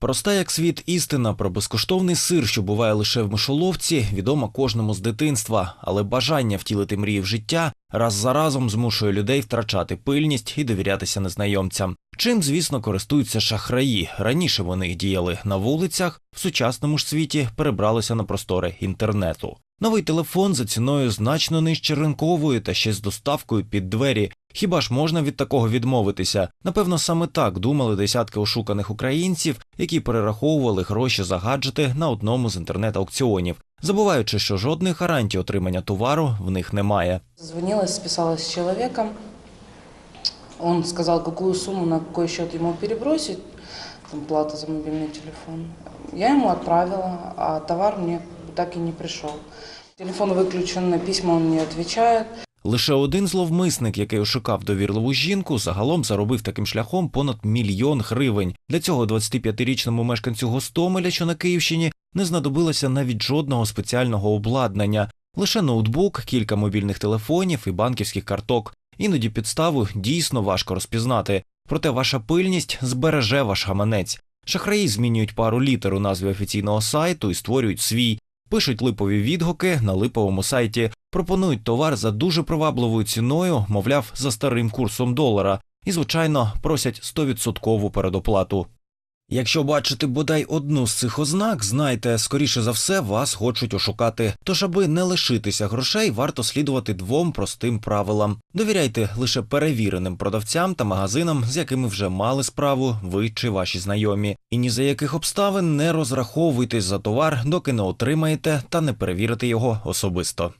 Проста як світ істина про безкоштовний сир, що буває лише в мишоловці, відома кожному з дитинства, але бажання втілити мрії в життя раз за разом змушує людей втрачати пильність і довірятися незнайомцям. Чим, звісно, користуються шахраї. Раніше вони діяли на вулицях, в сучасному ж світі перебралися на простори інтернету. Новий телефон за ціною значно нижче ринкової та ще з доставкою під двері. Хіба ж можна від такого відмовитися? Напевно, саме так думали десятки ошуканих українців, які перераховували гроші за гаджети на одному з інтернет-аукціонів, забуваючи, що жодних гарантій отримання товару в них немає. Звонилась, списалась с человеком. Он сказал, какую сумму на какой счет ему перебросить, там, плата за мобильный телефон. Я ему отправила, а товар мне так и не пришел. Телефон выключен, на письма он не отвечает. Лише один зловмисник, який ошукав довірливу жінку, загалом заробив таким шляхом понад мільйон гривень. Для цього 25-річному мешканцю Гостомеля, що на Київщині, не знадобилося навіть жодного спеціального обладнання, лише ноутбук, кілька мобільних телефонів і банківських карток. Іноді підставу дійсно важко розпізнати, проте ваша пильність збереже ваш гаманець. Шахраї змінюють пару літер у назві офіційного сайту і створюють свій. Пишуть липові відгуки на липовому сайті, пропонують товар за дуже привабливою ціною, мовляв, за старим курсом долара, і, звичайно, просять 100% передоплату. Якщо бачите бодай одну з цих ознак, знайте, скоріше за все, вас хочуть ошукати. Тож, аби не лишитися грошей, варто слідувати двом простим правилам: довіряйте лише перевіреним продавцям та магазинам, з якими вже мали справу ви чи ваші знайомі. І ні за яких обставин не розраховуйтесь за товар, доки не отримаєте та не перевірите його особисто.